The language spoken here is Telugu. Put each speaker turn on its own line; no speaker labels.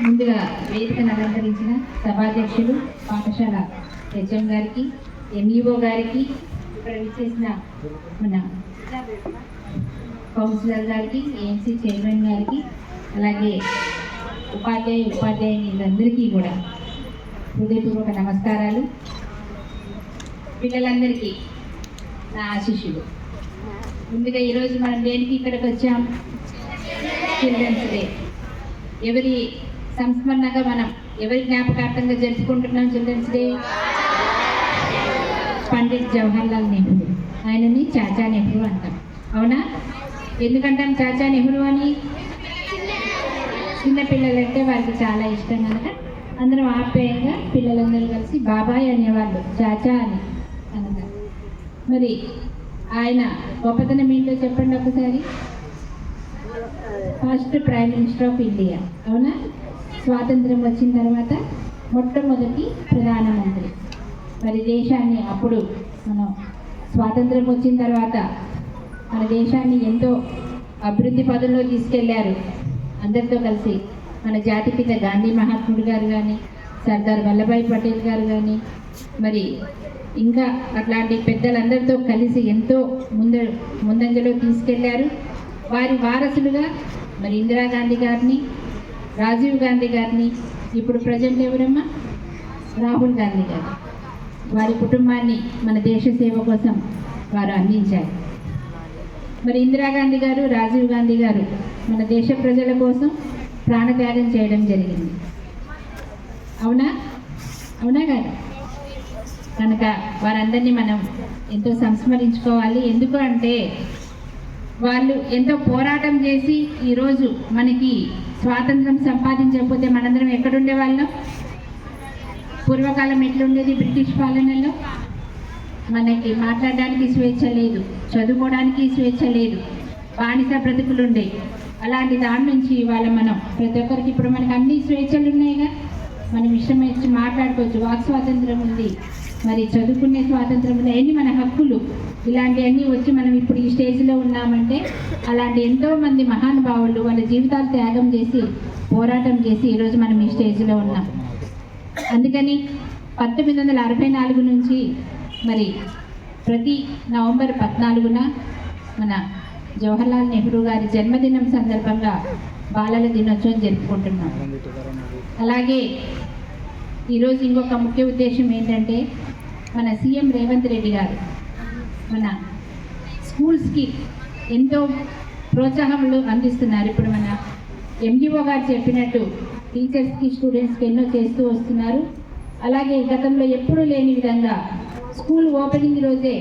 ముందుగా వేదికను అలంకరించిన సభాధ్యక్షులు పాఠశాల హెచ్ఎం గారికి ఎంఈఓ గారికి ఇక్కడ విచ్చేసిన మన కౌన్సిలర్ గారికి ఏఎంసీ చైర్మన్ గారికి అలాగే ఉపాధ్యాయ ఉపాధ్యాయులందరికీ కూడా హృదయపూర్వక నమస్కారాలు. పిల్లలందరికీ నా ఆశిష్యులు ముందుగా ఈరోజు మనం దేనికి ఇక్కడికి వచ్చాం? చిల్డ్రన్స్ డే ఎవరి సంస్మరణగా మనం ఎవరి జ్ఞాపకార్థంగా జరుపుకుంటున్నాం చిల్డ్రన్స్ డే? పండిత్ జవహర్లాల్ నెహ్రూ. ఆయనని చాచా నెహ్రూ అంటాం. అవునా? ఎందుకంటాం చాచా నెహ్రూ అని? చిన్నపిల్లలంటే వారికి చాలా ఇష్టం కనుక అందరం ఆప్యాయంగా పిల్లలందరూ కలిసి బాబాయ్ అనేవాళ్ళు చాచా అని అనగా. మరి ఆయన గొప్పతనం ఏంటో చెప్పండి ఒకసారి? First prime minister of India. అవునా? స్వాతంత్రం వచ్చిన తర్వాత మొట్టమొదటి ప్రధానమంత్రి. మరి దేశాన్ని అప్పుడు మనం స్వాతంత్రం వచ్చిన తర్వాత మన దేశాన్ని ఎంతో అభివృద్ధి పదంలో తీసుకెళ్ళారు. అందరితో కలిసి మన జాతిపిత గాంధీ మహాత్ముడు గారు కానీ సర్దార్ వల్లభాయ్ పటేల్ గారు కానీ మరి ఇంకా అట్లాంటి పెద్దలందరితో కలిసి ఎంతో ముంద ముందంజలో తీసుకెళ్ళారు. వారి వారసులుగా మరి ఇందిరాగాంధీ గారిని రాజీవ్ గాంధీ గారిని ఇప్పుడు ప్రజెంట్ ఎవరమ్మా? రాహుల్ గాంధీ గారు. వారి కుటుంబాన్ని మన దేశ సేవ కోసం వారు అందించారు. మరి ఇందిరాగాంధీ గారు రాజీవ్ గాంధీ గారు మన దేశ ప్రజల కోసం ప్రాణత్యాగం చేయడం జరిగింది. అవునా? అవునా గారు? కనుక వారందరినీ మనం ఎంతో సంస్మరించుకోవాలి. ఎందుకు అంటే వాళ్ళు ఎంతో పోరాటం చేసి ఈరోజు మనకి స్వాతంత్రం సంపాదించకపోతే మనందరం ఎక్కడుండే వాళ్ళం పూర్వకాలం ఎట్లుండేది బ్రిటిష్ పాలనలో? మనకి మాట్లాడడానికి స్వేచ్ఛ లేదు చదువుకోవడానికి స్వేచ్ఛ లేదు బానిస బ్రతుకులు ఉండేవి అలాంటి దాని నుంచి ఇవాళ మనం ప్రతి ఒక్కరికి ఇప్పుడు మనకి అన్ని స్వేచ్ఛలు ఉన్నాయిగా. మనం ఇష్టం వచ్చి మాట్లాడుకోవచ్చు. వాక్ స్వాతంత్రం ఉంది. మరి చదువుకునే స్వాతంత్రం ఉంది అన్ని మన హక్కులు? ఇలాంటివన్నీ వచ్చి మనం ఇప్పుడు ఈ స్టేజ్లో ఉన్నామంటే అలాంటి ఎంతో మంది మహానుభావులు వాళ్ళ జీవితాలు త్యాగం చేసి పోరాటం చేసి ఈరోజు మనం ఈ స్టేజ్లో ఉన్నాం. అందుకని పంతొమ్మిది వందల అరవై నాలుగు నుంచి మరి ప్రతి నవంబర్ పద్నాలుగున మన జవహర్లాల్ నెహ్రూ గారి జన్మదినం సందర్భంగా బాలల దినోత్సవం జరుపుకుంటున్నాం. అలాగే ఈరోజు ఇంకొక ముఖ్య ఉద్దేశం ఏంటంటే మన సీఎం రేవంత్ రెడ్డి గారు మన స్కూల్స్కి ఎంతో ప్రోత్సాహములు అందిస్తున్నారు. ఇప్పుడు మన ఎండిఓ గారు చెప్పినట్టు టీచర్స్కి స్టూడెంట్స్కి ఎన్నో చేస్తూ వస్తున్నారు. అలాగే గతంలో ఎప్పుడూ లేని విధంగా స్కూల్ ఓపెనింగ్ రోజే